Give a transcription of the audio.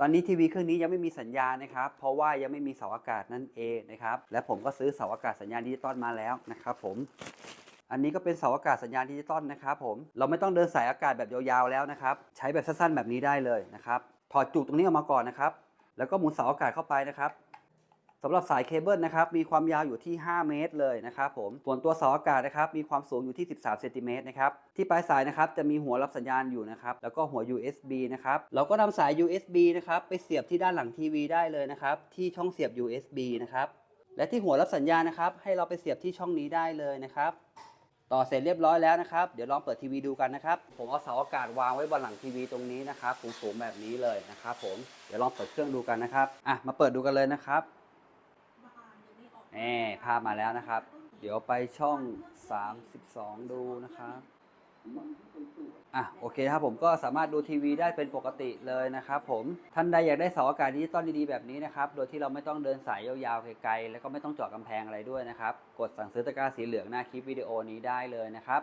ตอนนี้ทีวีเครื่องนี้ยังไม่มีสัญญาณนะครับ เพราะว่ายังไม่มีเสาอากาศนั่นเองนะครับ และผมก็ซื้อเสาอากาศสัญญาณดิจิตอลมาแล้วนะครับผมอันนี้ก็เป็นเสาอากาศสัญญาณดิจิตอลนะครับผม เราไม่ต้องเดินสายอากาศแบบยาวๆแล้วนะครับ ใช้แบบสั้นๆแบบนี้ได้เลยนะครับ ถอดจุกตรงนี้ออกมาก่อนนะครับ แล้วก็หมุนเสาอากาศเข้าไปนะครับ สำหรับสายเคเบิลนะครับมีความยาวอยู่ที่ 5 เมตรเลยนะครับผมส่วนตัวเสาอากาศนะครับมีความสูงอยู่ที่ 13เซนติเมตรนะครับที่ปลายสายนะครับจะมีหัวรับสัญญาณอยู่นะครับแล้วก็หัว USB นะครับเราก็นำสาย USB นะครับไปเสียบที่ด้านหลังทีวีได้เลยนะครับที่ช่องเสียบ USB นะครับและที่หัวรับสัญญาณนะครับ ให้เราไปเสียบที่ช่องนี้ได้เลยนะครับ ต่อเสร็จเรียบร้อยแล้วนะครับ เดี๋ยวลองเปิดทีวีดูกันนะครับ ผมเอาเสาอากาศวางไว้บนหลังทีวีตรงนี้นะครับสูงๆแบบนี้เลยนะครับ ผมเดี๋ยวลองเปิดเครื่องดูกันนะครับอะมาเปิดดูกันเลยนะครับ นี่ภาพมาแล้วนะครับ เดี๋ยวไปช่อง 32 ดูนะครับอะโอเคครับผมก็สามารถดูทีวีได้เป็นปกติเลยนะครับผมท่านใดอยากได้เสาอากาศดิจิตอลดีๆแบบนี้นะครับโดยที่เราไม่ต้องเดินสายยาวๆไกลๆแล้วก็ไม่ต้องเจาะกำแพงอะไรด้วยนะครับ กดสั่งซื้อตะกร้าสีเหลืองหน้าคลิปวิดีโอนี้ได้เลยนะครับ